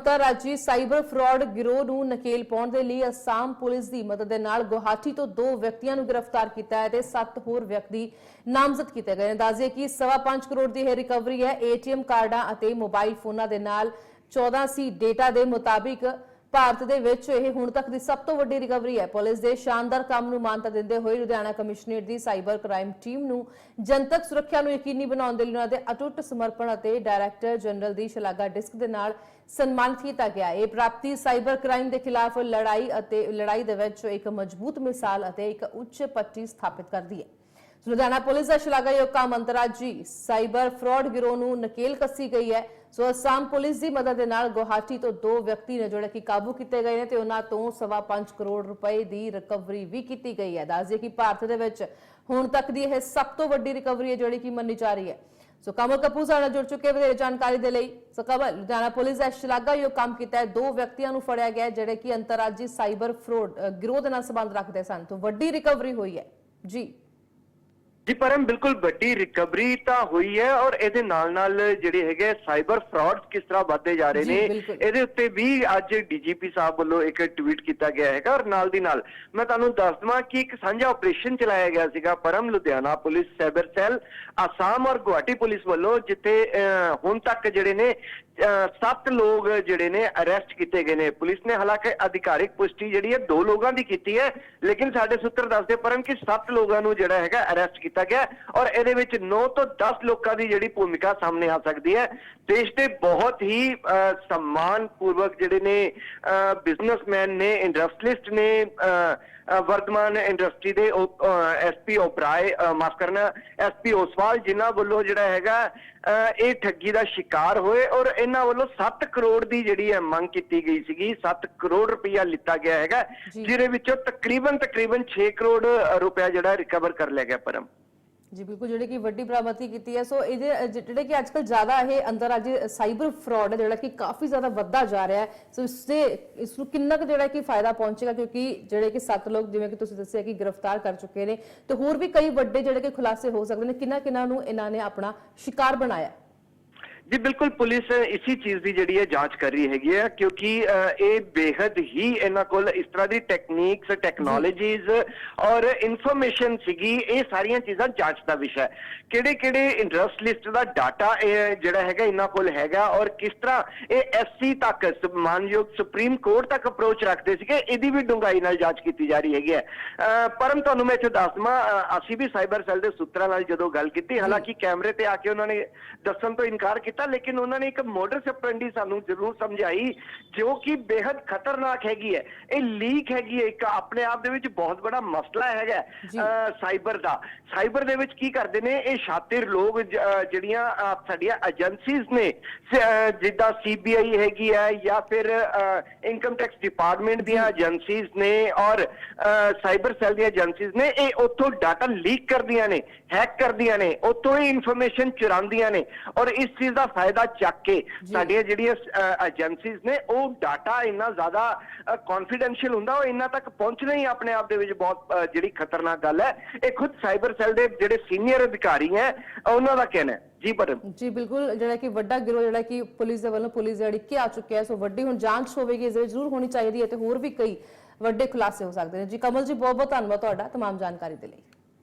ਅੰਤਰਰਾਜੀ cyber fraud ਗਿਰੋਹ ਨੂੰ ਨਕੇਲ ਪਾਉਣ ਦੇ ਲਈ ਅਸਾਮ ਪੁਲਿਸ ਦੀ ਮਦਦ ਦੇ ਨਾਲ ਗੁਹਾਟੀ ਤੋਂ ਦੋ ਵਿਅਕਤੀਆਂ ਨੂੰ ਗ੍ਰਿਫਤਾਰ ਕੀਤਾ ਹੈ ਤੇ ਸੱਤ ਹੋਰ ਵਿਅਕਤੀ ਨਾਮਜ਼ਦ ਕੀਤੇ ਗਏ ਨੇ। ਦੱਸਦੇ ਕਿ ਸਵਾ ਪੰਜ ਕਰੋੜ ਦੀ ਇਹ ਰਿਕਵਰੀ ਹੈ। ਏਟੀਐਮ ਕਾਰਡਾਂ ਅਤੇ ਮੋਬਾਈਲ ਫੋਨਾਂ ਦੇ ਨਾਲ 14 ਸੀ ਡੇਟਾ ਦੇ ਮੁਤਾਬਿਕ ਭਾਰਤ ਦੇ ਵਿੱਚ ਇਹ ਹੁਣ ਤੱਕ ਦੀ ਸਭ ਤੋਂ ਵੱਡੀ ਰਿਕਵਰੀ ਹੈ। ਪੁਲਿਸ ਦੇ ਸ਼ਾਨਦਾਰ ਕੰਮ ਨੂੰ ਮਾਨਤਾ ਦਿੰਦੇ ਹੋਏ ਲੁਧਿਆਣਾ ਕਮਿਸ਼ਨਰ ਦੀ ਸਾਈਬਰ ਕ੍ਰਾਈਮ ਟੀਮ ਨੂੰ ਜਨਤਕ ਸੁਰੱਖਿਆ ਨੂੰ ਯਕੀਨੀ ਬਣਾਉਣ ਦੇ ਲਈ ਉਹਨਾਂ ਦੇ ਅਟੁੱਟ ਸਮਰਪਣ ਅਤੇ ਡਾਇਰੈਕਟਰ ਜਨਰਲ ਦੀ ਸ਼ਲਾਘਾ ਡਿਸਕ ਦੇ ਨਾਲ ਸਨਮਾਨਿਤ ਕੀਤਾ ਗਿਆ। ਇਹ ਪ੍ਰਾਪਤੀ ਸਾਈਬਰ ਕ੍ਰਾਈਮ ਦੇ ਖਿਲਾਫ ਲੜਾਈ ਅਤੇ ਲੜਾਈ ਦੇ ਵਿੱਚ ਇੱਕ ਮਜ਼ਬੂਤ ਮਿਸਾਲ ਅਤੇ ਇੱਕ ਉੱਚ ਪੱਟੀ ਸਥਾਪਿਤ ਕਰਦੀ ਹੈ। ਲੁਧਿਆਣਾ ਪੁਲਿਸ ਦਾ ਸ਼ਲਾਘਾਯੋਗ ਕੰਮ ਅੰਤਰਰਾਜੀ ਸਾਈਬਰ ਫਰਾਡ ਗਿਰੋਹ ਨੂੰ ਨਕੇਲ ਕੱਸੀ ਗਈ ਹੈ। ਸੋ ਅਸਾਮ ਪੁਲਿਸ ਦੀ ਮਦਦ ਦੇ ਨਾਲ ਗੁਹਾਟੀ ਤੋਂ ਦੋ ਵਿਅਕਤੀ ਨੇ ਜਿਹੜੇ ਕਿ ਕਾਬੂ ਕੀਤੇ ਗਏ ਨੇ ਤੇ ਉਹਨਾਂ ਤੋਂ ਸਵਾ ਪੰਜ ਕਰੋੜ ਰੁਪਏ ਦੀ ਰਿਕਵਰੀ ਵੀ ਕੀਤੀ ਗਈ ਹੈ। ਦੱਸਦੇ ਕਿ ਭਾਰਤ ਦੇ ਵਿੱਚ ਹੁਣ ਤੱਕ ਦੀ ਇਹ ਸਭ ਤੋਂ ਵੱਡੀ ਰਿਕਵਰੀ ਹੈ ਜਿਹੜੀ ਕਿ ਮੰਨੀ ਜਾ ਰਹੀ ਹੈ। ਸੋ ਕਮਲ ਕਪੂਰ ਸਾਡੇ ਨਾਲ ਜੁੜ ਚੁੱਕੇ ਵਧੇਰੇ ਜਾਣਕਾਰੀ ਦੇ ਲਈ। ਸੋ ਕਮਲ, ਲੁਧਿਆਣਾ ਪੁਲਿਸ ਦਾ ਸ਼ਲਾਘਾਯੋਗ ਕੰਮ ਕੀਤਾ ਹੈ। ਦੋ ਵਿਅਕਤੀਆਂ ਨੂੰ ਫੜਿਆ ਗਿਆ ਜਿਹੜੇ ਕਿ ਅੰਤਰਰਾਜੀ ਸਾਈਬਰ ਫਰੋਡ ਗਿਰੋਹ ਦੇ ਨਾਲ ਸੰਬੰਧ ਰੱਖਦੇ ਸਨ। ਤੋਂ ਵੱਡੀ ਰਿਕਵਰੀ ਹੋਈ ਹੈ। ਜੀ। ਜੀ ਪਰਮ ਬਿਲਕੁਲ ਵੱਡੀ ਰਿਕਵਰੀ ਤਾਂ ਹੋਈ ਹੈ ਔਰ ਇਹਦੇ ਨਾਲ ਨਾਲ ਜਿਹੜੇ ਹੈਗੇ ਸਾਈਬਰ ਫਰਾਡਸ ਕਿਸ ਤਰ੍ਹਾਂ ਵੱਧਦੇ ਜਾ ਰਹੇ ਨੇ। ਇਹਦੇ ਉੱਤੇ ਵੀ ਅੱਜ ਡੀਜੀਪੀ ਸਾਹਿਬ ਵੱਲੋਂ ਇੱਕ ਟਵੀਟ ਕੀਤਾ ਗਿਆ ਹੈਗਾ ਔਰ ਨਾਲ ਦੀ ਨਾਲ ਮੈਂ ਤੁਹਾਨੂੰ ਦੱਸ ਦਵਾਂ ਕਿ ਇੱਕ ਸਾਂਝਾ ਆਪਰੇਸ਼ਨ ਚਲਾਇਆ ਗਿਆ ਸੀਗਾ ਪਰਮ Ludhiana police cyber cell Assam ਔਰ ਗੁਹਾਟੀ ਪੁਲਿਸ ਵੱਲੋਂ ਜਿੱਥੇ ਹੁਣ ਤੱਕ ਜਿਹੜੇ ਨੇ ਸੱਤ ਲੋਕ ਜਿਹੜੇ ਨੇ ਅਰੈਸਟ ਕੀਤੇ ਗਏ ਨੇ ਪੁਲਿਸ ਨੇ ਹਾਲਾਂਕਿ ਅਧਿਕਾਰਿਕ ਪੁਸ਼ਟੀ ਜਿਹੜੀ ਹੈ ਦੋ ਲੋਕਾਂ ਦੀ ਕੀਤੀ ਹੈ ਲੇਕਿਨ ਸਾਡੇ ਸੂਤਰ ਦੱਸਦੇ ਪਰਮ ਕਿ ਸੱਤ ਲੋਕਾਂ ਨੂੰ ਜਿਹੜਾ ਹੈਗਾ ਅਰੈਸਟ ਕੀਤਾ ਗਿਆ ਹੈ ਔਰ ਇਹਦੇ ਵਿੱਚ 9 ਤੋਂ 10 ਲੋਕਾਂ ਦੀ ਜਿਹੜੀ ਭੂਮਿਕਾ ਸਾਹਮਣੇ ਆ ਸਕਦੀ ਹੈ ਦੇਸ਼ ਦੇ ਬਹੁਤ ਹੀ ਸਨਮਾਨ ਪੂਰਵਕ ਜਿਹੜੇ ਨੇ ਬਿਜ਼ਨਸਮੈਨ ਨੇ ਇੰਡਸਟਰੀਲਿਸਟ ਨੇ ਵਰਤਮਾਨ ਇੰਡਸਟਰੀ ਦੇ ਐਸਪੀ ਓਬਰਾਏ ਮਾਫ ਕਰਨਾ ਐਸਪੀ ਓਸਵਾਲ ਜਿਨ੍ਹਾਂ ਵੱਲੋਂ ਜਿਹੜਾ ਹੈਗਾ ਇਹ ਠੱਗੀ ਦਾ ਸ਼ਿਕਾਰ ਹੋਏ ਔਰ ਇਹਨਾਂ ਵੱਲੋਂ 7 ਕਰੋੜ ਦੀ ਜਿਹੜੀ ਹੈ ਮੰਗ ਕੀਤੀ ਗਈ ਸੀਗੀ 7 ਕਰੋੜ ਰੁਪਇਆ ਲਿੱਤਾ ਗਿਆ ਹੈਗਾ। ਜਿਹਦੇ ਵਿੱਚੋਂ ਤਕਰੀਬਨ ਤਕਰੀਬਨ 6 ਕਰੋੜ ਰੁਪਇਆ ਜਿਹੜਾ ਰਿਕਵਰ ਕਰ ਲਿਆ ਗਿਆ ਪਰਮ ਜੀ, ਬਿਲਕੁਲ, ਜਿਹੜੇ ਕਿ ਵੱਡੀ ਬਰਾਮਦੀ ਕੀਤੀ ਹੈ। ਸੋ ਇਹਦੇ ਜਿਹੜੇ ਕਿ ਅੱਜਕੱਲ ਜ਼ਿਆਦਾ ਇਹ ਅੰਤਰਰਾਜੀ ਸਾਈਬਰ ਫਰਾਡ ਹੈ, ਜਿਹੜਾ ਕਿ ਕਾਫੀ ਜ਼ਿਆਦਾ ਵੱਧਦਾ ਜਾ ਰਿਹਾ ਹੈ। ਸੋ ਇਸ ਦੇ ਇਸ ਨੂੰ ਕਿੰਨਾ ਕੁ ਜਿਹੜਾ ਕਿ ਫਾਇਦਾ ਪਹੁੰਚੇਗਾ? ਕਿਉਂਕਿ ਜਿਹੜੇ ਕਿ ਸੱਤ ਲੋਕ, ਜਿਵੇਂ ਕਿ ਤੁਸੀਂ ਦੱਸਿਆ ਕਿ ਗ੍ਰਿਫਤਾਰ ਕਰ ਚੁੱਕੇ ਨੇ, ਤੇ ਹੋਰ ਵੀ ਕਈ ਵੱਡੇ ਜਿਹੜੇ ਕਿ ਖੁਲਾਸੇ ਹੋ ਸਕਦੇ ਨੇ ਕਿੰਨਾ ਕਿੰਨਾ ਨੂੰ ਇਹਨਾਂ ਨੇ ਆਪਣਾ ਸ਼ਿਕਾਰ ਬਣਾਇਆ? ਜੀ, ਬਿਲਕੁਲ ਪੁਲਿਸ ਇਸੀ ਚੀਜ਼ ਦੀ ਜਿਹੜੀ ਹੈ ਜਾਂਚ ਕਰ ਰਹੀ ਹੈਗੀ ਹੈ, ਕਿਉਂਕਿ ਇਹ ਬੇहद ਹੀ ਇਹਨਾਂ ਕੋਲ ਇਸ ਤਰ੍ਹਾਂ ਦੀ ਟੈਕਨੀਕਸ ਟੈਕਨੋਲੋਜੀਜ਼ ਔਰ ਇਨਫੋਰਮੇਸ਼ਨ ਸੀਗੀ, ਇਹ ਸਾਰੀਆਂ ਚੀਜ਼ਾਂ ਜਾਂਚ ਦਾ ਵਿਸ਼ਾ ਹੈ। ਕਿਹੜੇ ਕਿਹੜੇ ਇੰਡਸਟਰੀਲਿਸਟ ਦਾ ਡਾਟਾ ਇਹ ਜਿਹੜਾ ਹੈਗਾ ਇਹਨਾਂ ਕੋਲ ਹੈਗਾ ਔਰ ਕਿਸ ਤਰ੍ਹਾਂ ਇਹ ਐਸਸੀ ਤੱਕ ਮਾਨਯੋਗ ਸੁਪਰੀਮ ਕੋਰਟ ਤੱਕ ਅਪਰੋਚ ਰੱਖਦੇ ਸੀਗੇ, ਇਹਦੀ ਵੀ ਡੂੰਘਾਈ ਨਾਲ ਜਾਂਚ ਕੀਤੀ ਜਾ ਰਹੀ ਹੈਗੀ ਹੈ। ਪਰਮ ਤੁਹਾਨੂੰ ਮੈਂ ਇੱਥੇ ਦੱਸ ਦਵਾਂ ਅਸੀਂ ਵੀ ਸਾਈਬਰ ਸੈੱਲ ਦੇ ਸੂਤਰਾਂ ਨਾਲ ਜਦੋਂ ਗੱਲ ਕੀਤੀ, ਹਾਲਾਂਕਿ ਕੈਮਰੇ ਤੇ ਆ ਕੇ ਉਹਨਾਂ ਨੇ ਦੱਸਣ ਤੋਂ ਇਨਕਾਰ ਕੀਤਾ ਲੇਕਿਨ ਉਹਨਾਂ ਨੇ ਇੱਕ ਮੋਡਰ ਸਪਰੈਂਡੀ ਸਾਨੂੰ ਜ਼ਰੂਰ ਸਮਝਾਈ ਜੋ ਕਿ ਬੇहद ਖਤਰਨਾਕ ਹੈਗੀ ਹੈ। ਇਹ ਲੀਕ ਹੈਗੀ ਹੈ ਇੱਕ ਆਪਣੇ ਆਪ ਦੇ ਵਿੱਚ ਬਹੁਤ ਬੜਾ ਮਸਲਾ ਹੈਗਾ ਸਾਈਬਰ ਦਾ। ਸਾਈਬਰ ਦੇ ਵਿੱਚ ਕੀ ਕਰਦੇ ਨੇ ਇਹ ਸ਼ਾਤਿਰ ਲੋਕ ਜਿਹੜੀਆਂ ਸਾਡੀਆਂ ਏਜੰਸੀਜ਼ ਨੇ ਜਿੱਦਾਂ ਸੀਬੀਆਈ ਹੈਗੀ ਹੈ ਜਾਂ ਫਿਰ ਇਨਕਮ ਟੈਕਸ ਡਿਪਾਰਟਮੈਂਟ ਦੀਆਂ ਏਜੰਸੀਜ਼ ਨੇ ਔਰ ਸਾਈਬਰ ਸੈੱਲ ਦੀਆਂ ਏਜੰਸੀਜ਼ ਨੇ ਇਹ ਉੱਥੋਂ ਡਾਟਾ ਲੀਕ ਕਰਦੀਆਂ ਨੇ ਹੈਕ ਕਰਦੀਆਂ ਨੇ ਉੱਥੋਂ ਹੀ ਇਨਫੋਰਮੇਸ਼ਨ ਚੁਰਾਉਂਦੀਆਂ ਨੇ ਔਰ ਇਸ ਚੀਜ਼ ਦਾ ਫਾਇਦਾ ਚੱਕ ਕੇ ਸਾਡੀਆਂ ਜਿਹੜੀਆਂ ਏਜੰਸੀਜ਼ ਨੇ ਉਹ ਡਾਟਾ ਇੰਨਾ ਜ਼ਿਆਦਾ ਕੌਨਫੀਡੈਂਸ਼ੀਅਲ ਹੁੰਦਾ ਉਹ ਇੰਨਾ ਤੱਕ ਪਹੁੰਚਣਾ ਹੀ ਆਪਣੇ ਆਪ ਦੇ ਵਿੱਚ ਬਹੁਤ ਅਹ, ਜਿਹੜੀ ਖਤਰਨਾਕ ਗੱਲ ਹੈ ਇਹ ਖੁਦ ਸਾਈਬਰ ਸੈੱਲ ਦੇ ਜਿਹੜੇ ਸੀਨੀਅਰ ਅਧਿਕਾਰੀ ਹੈ ਉਹਨਾਂ ਦਾ ਕਹਿਣਾ ਹੈ ਜੀ ਪਰਮ ਜੀ ਬਿਲਕੁਲ ਜਿਹੜਾ ਕਿ ਵੱਡਾ ਗਿਰੋਹ ਜਿਹੜਾ ਕਿ ਪੁਲਿਸ ਦੇ ਵੱਲੋਂ ਪੁਲਿਸ ਜਿਹੜੀ ਕਿ ਆ ਚੁੱਕਿਆ ਹੈ ਸੋ ਵੱਡੀ ਹੁਣ ਜਾਂਚ ਹੋਵੇਗੀ ਇਸ ਦੇ ਵਿੱਚ ਜ਼ਰੂਰ ਹੋਣੀ ਚਾਹੀਦੀ ਹੈ ਤੇ ਹੋਰ ਵੀ ਕਈ ਵੱਡੇ ਖੁਲਾਸੇ ਹੋ ਸਕਦੇ ਨੇ ਜੀ ਕਮਲ ਜੀ ਬਹੁਤ ਬਹੁਤ ਧੰਨਵਾਦ ਤੁਹਾਡਾ तमाम ਜਾਣਕਾਰੀ ਦੇ ਲਈ